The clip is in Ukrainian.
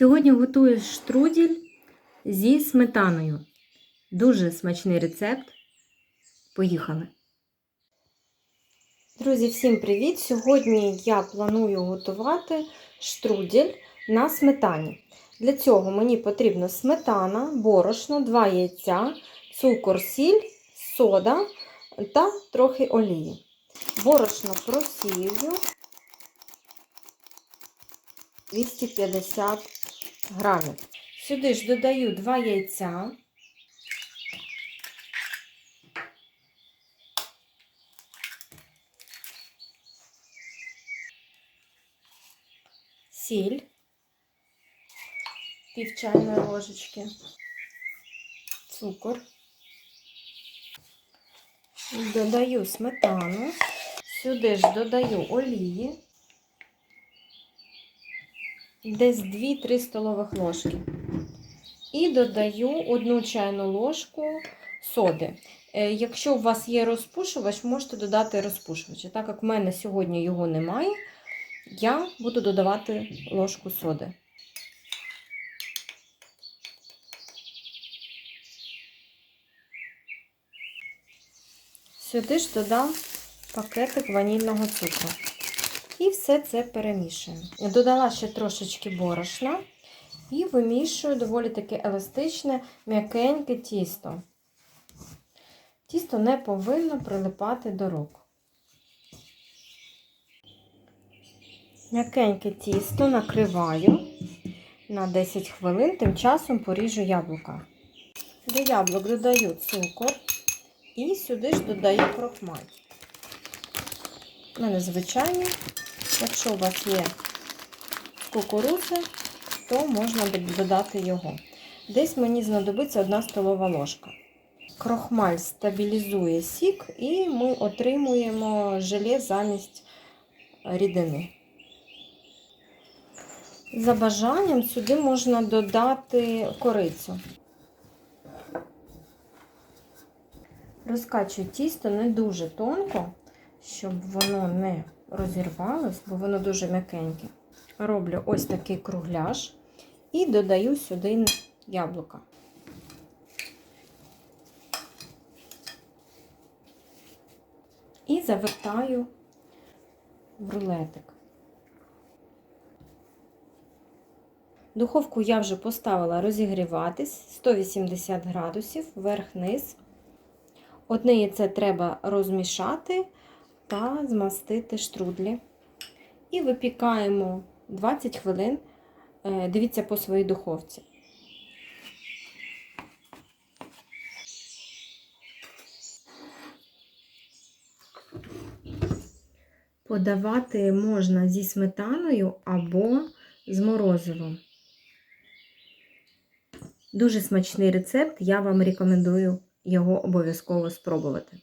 Сьогодні готую штруділь зі сметаною. Дуже смачний рецепт. Поїхали! Друзі, всім привіт! Сьогодні я планую готувати штруділь на сметані. Для цього мені потрібна сметана, борошно, 2 яйця, цукор, сіль, сода та трохи олії. Борошно просію 250 грамів. Сюди ж додаю 2 яйця. Сіль, пів чайної ложечки, цукор, додаю сметану, сюди ж додаю олії, десь 2-3 столових ложки. І додаю одну чайну ложку соди. Е, Якщо у вас є розпушувач, можете додати розпушувач. Так як в мене сьогодні його немає, я буду додавати ложку соди. Сюди ж додам пакетик ванільного цукру. І все це перемішую. Додала ще трошечки борошна і вимішую доволі таке еластичне, м'якеньке тісто. Тісто не повинно прилипати до рук. М'якеньке тісто накриваю на 10 хвилин, тим часом поріжу яблука. До яблук додаю цукор і сюди ж додаю крохмаль. У мене звичайний. Якщо у вас є кукурузи, то можна додати його. Десь мені знадобиться 1 столова ложка. Крохмаль стабілізує сік, і ми отримуємо желе замість рідини. За бажанням сюди можна додати корицю. Розкачую тісто не дуже тонко, щоб воно не розірвалось, бо воно дуже м'якеньке. Роблю ось такий кругляш і додаю сюди яблука. І завертаю в рулетик. Духовку я вже поставила розігріватись 180 градусів вверх-низ. Одне яйце треба розмішати та змастити штрудлі. І випікаємо 20 хвилин. Дивіться по своїй духовці. Подавати можна зі сметаною або з морозивом. Дуже смачний рецепт, я вам рекомендую його обов'язково спробувати.